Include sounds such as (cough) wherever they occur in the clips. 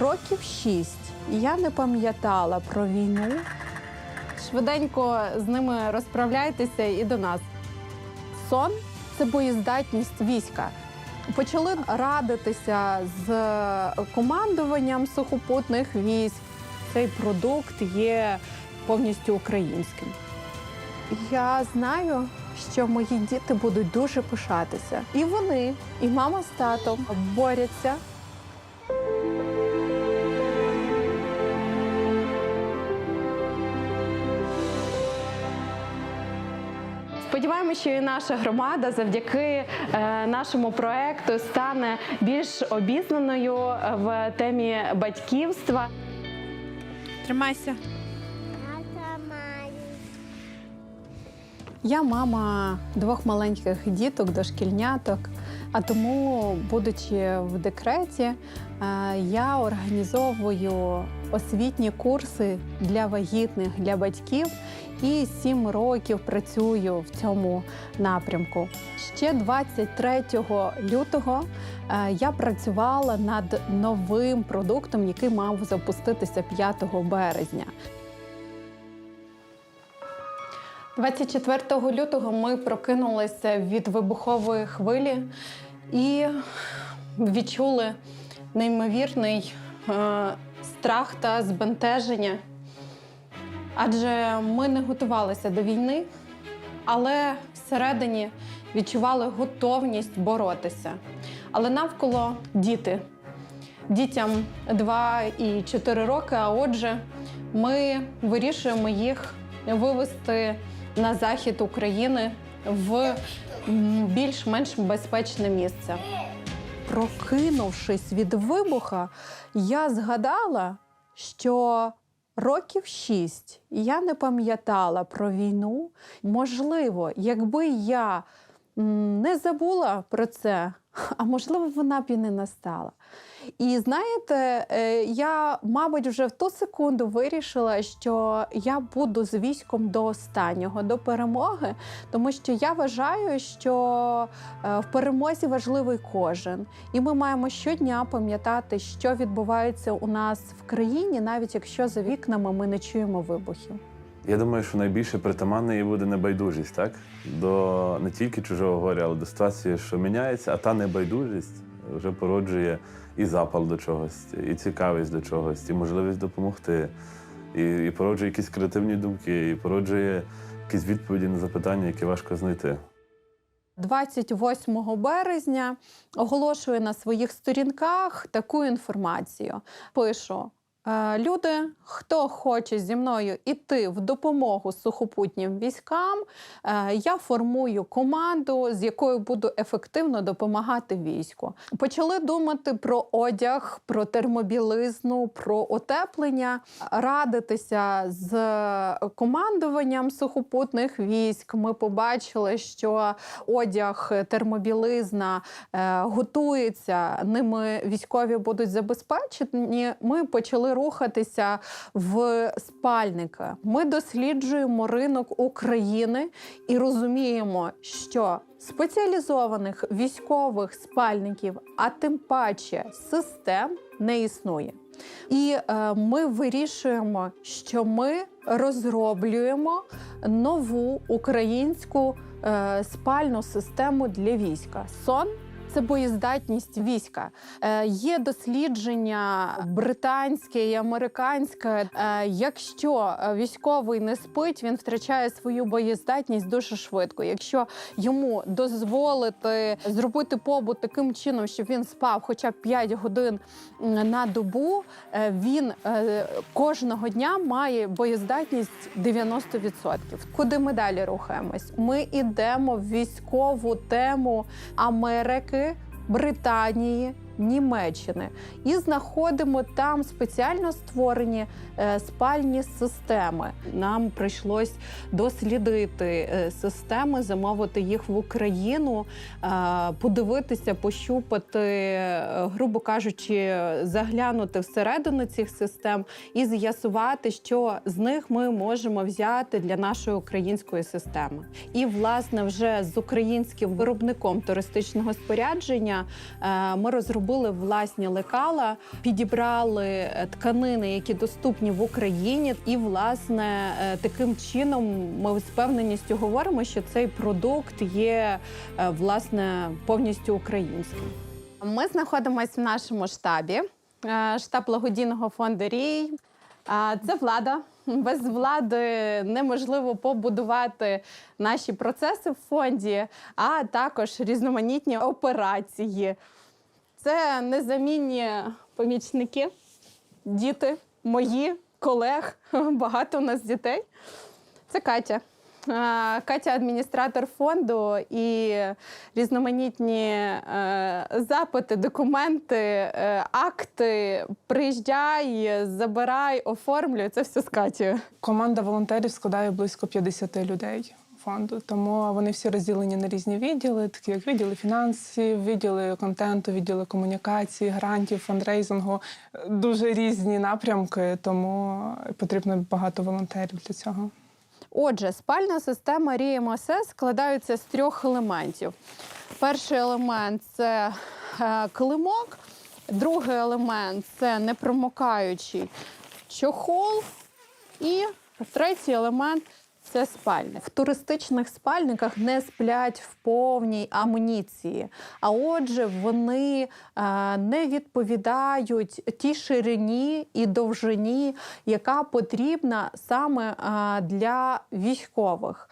Років шість я не пам'ятала про війну. Швиденько з ними розправляйтеся і до нас. Сон це боєздатність війська. Почали радитися з командуванням сухопутних військ. Цей продукт є повністю українським. Я знаю, що мої діти будуть дуже пишатися. І вони, і мама з татом борються. Сподіваємося, що і наша громада завдяки е, нашому проекту стане більш обізнаною в темі батьківства. Тримайся. Я мама двох маленьких діток, дошкільняток. А тому, будучи в декреті, е, я організовую освітні курси для вагітних, для батьків і сім років працюю в цьому напрямку. Ще 23 лютого е, я працювала над новим продуктом, який мав запуститися 5 березня. 24 лютого ми прокинулися від вибухової хвилі і відчули неймовірний е, страх та збентеження. Адже ми не готувалися до війни, але всередині відчували готовність боротися. Але навколо діти. Дітям 2 і 4 роки, а отже, ми вирішуємо їх вивести на захід України в більш-менш безпечне місце. Прокинувшись від вибуха, я згадала, що років шість я не пам'ятала про війну. Можливо, якби я не забула про це, а можливо, вона б і не настала. І знаєте, е, я, мабуть, вже в ту секунду вирішила, що я буду з військом до останнього, до перемоги, тому що я вважаю, що е, в перемозі важливий кожен. І ми маємо щодня пам'ятати, що відбувається у нас в країні, навіть якщо за вікнами ми не чуємо вибухів. Я думаю, що найбільше притаманна їй буде небайдужість, так? До не тільки чужого горя, але до ситуації, що міняється, а та небайдужість вже породжує і запал до чогось, і цікавість до чогось, і можливість допомогти, і, і породжує якісь креативні думки, і породжує якісь відповіді на запитання, які важко знайти. 28 березня оголошую на своїх сторінках таку інформацію. Пишу. «Е, Люди, хто хоче зі мною іти в допомогу сухопутнім військам, е, я формую команду, з якою буду ефективно допомагати війську. Почали думати про одяг, про термобілизну, про отеплення, радитися з командуванням сухопутних військ. Ми побачили, що одяг, термобілизна е, готується, ними військові будуть забезпечені. Ми почали рухатися в спальники. Ми досліджуємо ринок України і розуміємо, що спеціалізованих військових спальників, а тим паче систем не існує. І е, ми вирішуємо, що ми розроблюємо нову українську е, спальну систему для війська. Сон це боєздатність війська. Е, є дослідження британське і американське. Е, якщо е, військовий не спить, він втрачає свою боєздатність дуже швидко. Якщо йому дозволити зробити побут таким чином, щоб він спав хоча б 5 годин на добу, е, він е, кожного дня має боєздатність 90%. Куди ми далі рухаємось? Ми йдемо в військову тему Америки. Британії, Німеччини і знаходимо там спеціально створені е, спальні системи. Нам прийшлось дослідити е, системи, замовити їх в Україну, е, подивитися, пощупати, грубо кажучи, заглянути всередину цих систем і з'ясувати, що з них ми можемо взяти для нашої української системи. І власне вже з українським виробником туристичного спорядження ми розробили зробили власні лекала, підібрали е, тканини, які доступні в Україні, і власне е, таким чином ми з певненістю говоримо, що цей продукт є е, власне повністю українським. Ми знаходимося в нашому штабі, штаб благодійного фонду Рій. Це влада. Без влади неможливо побудувати наші процеси в фонді, а також різноманітні операції. Це незамінні помічники, діти, мої, колег. (laughs) Багато у нас дітей. Це Катя. Катя адміністратор фонду і різноманітні е, запити, документи, е, акти. Приїжджай, забирай, оформлюй. Це все з Катєю. Команда волонтерів складає близько 50 людей фонду, тому вони всі розділені на різні відділи, такі як відділи фінансів, відділи контенту, відділи комунікації, грантів, фандрейзингу. Дуже різні напрямки, тому потрібно багато волонтерів для цього. Отже, спальна система РІМСС складається з трьох елементів. Перший елемент це е, килимок, другий елемент це непромокаючий чохол, і третій елемент це спальник. В туристичних спальниках не сплять в повній амуніції. А отже, вони е, не відповідають тій ширині і довжині, яка потрібна саме е, для військових.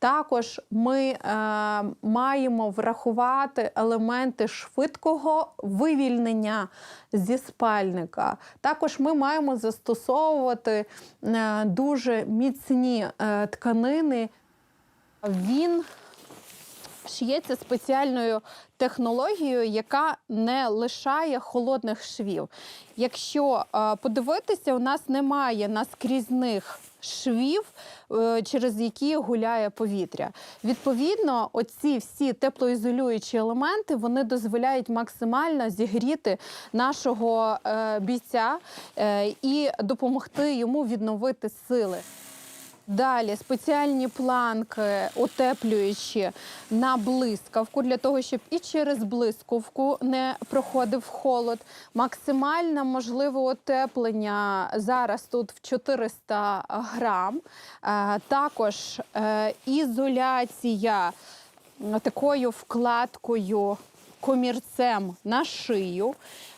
Також ми е, маємо врахувати елементи швидкого вивільнення зі спальника. Також ми маємо застосовувати е, дуже міцні е, тканини. Він шиється спеціальною технологією, яка не лишає холодних швів. Якщо е, подивитися, у нас немає наскрізних швів, е, через які гуляє повітря. Відповідно, оці всі теплоізолюючі елементи вони дозволяють максимально зігріти нашого е, бійця і допомогти йому відновити сили. Далі спеціальні планки, утеплюючі на блискавку, для того, щоб і через блискавку не проходив холод. Максимальне можливе утеплення зараз тут в 400 грам. Е, Також е, ізоляція такою вкладкою комірцем на шию.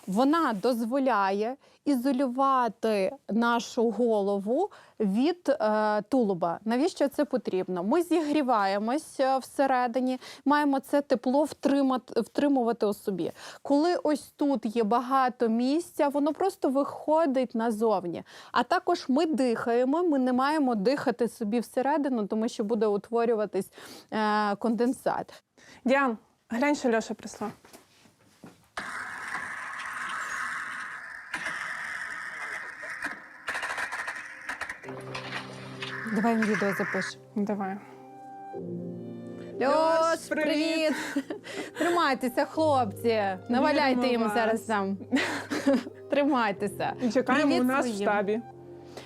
Вона дозволяє ізолювати нашу голову від е, тулуба. Навіщо це потрібно? Ми зігріваємось е, всередині, маємо це тепло втримати, втримувати у собі. Коли ось тут є багато місця, воно просто виходить назовні. А також ми дихаємо, ми не маємо дихати собі всередину, тому що буде утворюватись е, конденсат. Діан, глянь, що Льоша прислав. Давай їм відео запишемо. Давай. Льош, привіт! (laughs) Тримайтеся, хлопці. Наваляйте їм вас. зараз там. (laughs) Тримайтеся. І чекаємо Привіт у нас своїм. в штабі.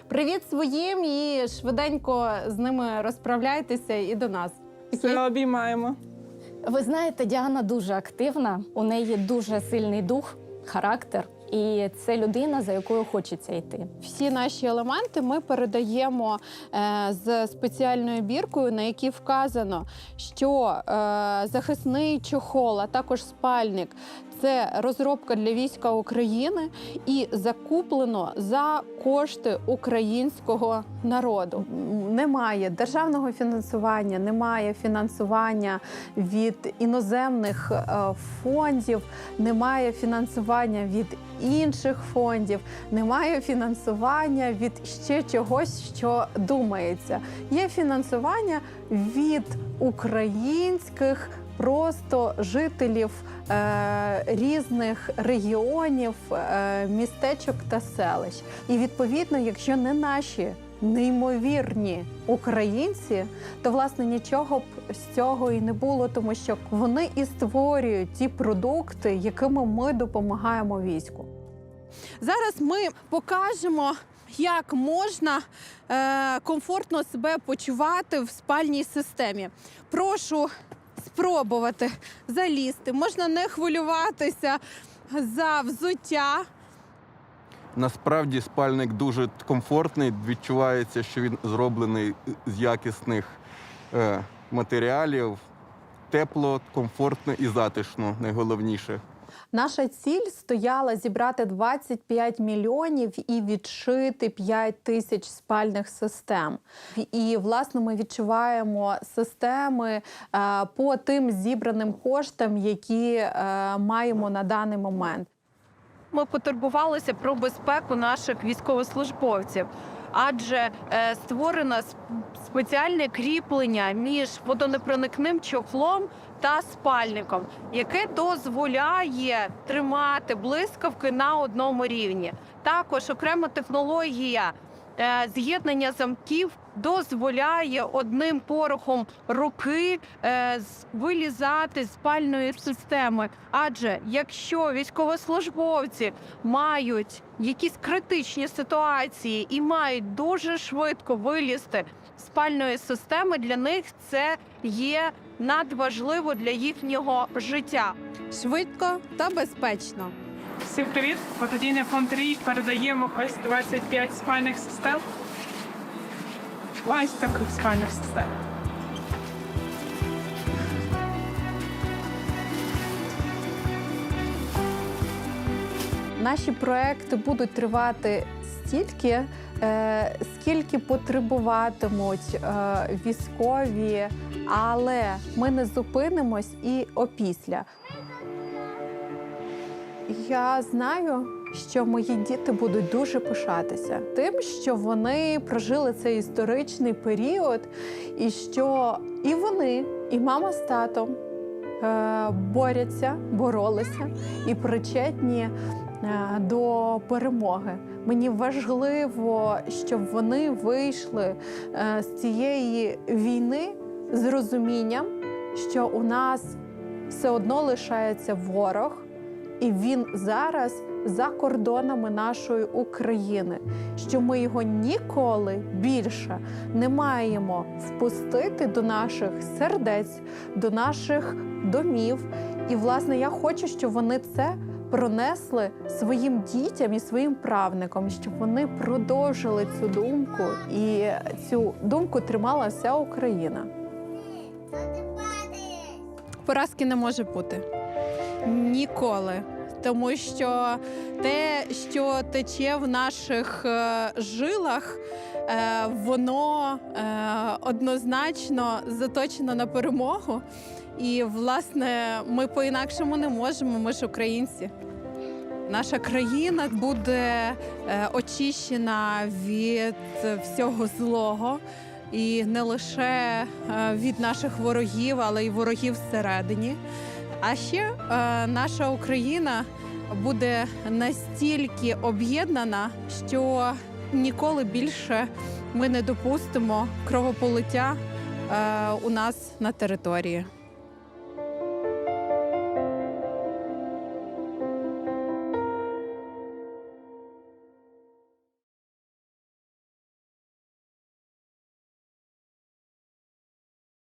Привіт своїм і швиденько з ними розправляйтеся і до нас. Все обіймаємо. Ви знаєте, Діана дуже активна, у неї дуже сильний дух, характер, і це людина, за якою хочеться йти. Всі наші елементи ми передаємо е, з спеціальною біркою, на якій вказано, що е, захисний чохол, а також спальник це розробка для війська України і закуплено за кошти українського народу. Немає державного фінансування, немає фінансування від іноземних е, фондів, немає фінансування від інших фондів, немає фінансування від ще чогось, що думається. Є фінансування від українських просто жителів е, різних регіонів, е, містечок та селищ. І відповідно, якщо не наші неймовірні українці, то власне нічого б з цього і не було, тому що вони і створюють ті продукти, якими ми допомагаємо війську. Зараз ми покажемо, як можна е, комфортно себе почувати в спальній системі. Прошу спробувати залізти. Можна не хвилюватися. за взуття. Насправді спальник дуже комфортний. Відчувається, що він зроблений з якісних е, матеріалів. Тепло, комфортно і затишно, найголовніше. Наша ціль стояла зібрати 25 мільйонів і відшити 5 тисяч спальних систем. І власне ми відчуваємо системи е, по тим зібраним коштам, які е, маємо на даний момент. Ми потурбувалися про безпеку наших військовослужбовців, адже е, створено спеціальне кріплення між водонепроникним чохлом та спальником, яке дозволяє тримати блискавки на одному рівні. Також окрема технологія е, з'єднання замків дозволяє одним порохом руки е, з- вилізати з спальної системи. Адже якщо військовослужбовці мають якісь критичні ситуації і мають дуже швидко вилізти з спальної системи, для них це є надважливо для їхнього життя. Швидко та безпечно. Всім привіт! Благодійний фонд Рій передаємо ось 25 спальних систем. Таких спальних систем. Наші проекти будуть тривати стільки, е, скільки потребуватимуть е, військові, але ми не зупинимось і опісля. Я знаю, що мої діти будуть дуже пишатися тим, що вони прожили цей історичний період, і що і вони, і мама з татом е, борються, боролися і причетні е, до перемоги. Мені важливо, щоб вони вийшли е, з цієї війни з розумінням, що у нас все одно лишається ворог, і він зараз за кордонами нашої України, що ми його ніколи більше не маємо впустити до наших сердець, до наших домів. І, власне, я хочу, щоб вони це пронесли своїм дітям і своїм правникам, щоб вони продовжили цю думку, і цю думку тримала вся Україна. Поразки не може бути ніколи. Тому що те, що тече в наших е, жилах, е, воно е, однозначно заточено на перемогу. І, власне, ми по-інакшому не можемо. Ми ж українці. Наша країна буде очищена від всього злого. І не лише від наших ворогів, але й ворогів всередині. А ще е, наша Україна буде настільки об'єднана, що ніколи більше ми не допустимо кровополиття е, у нас на території.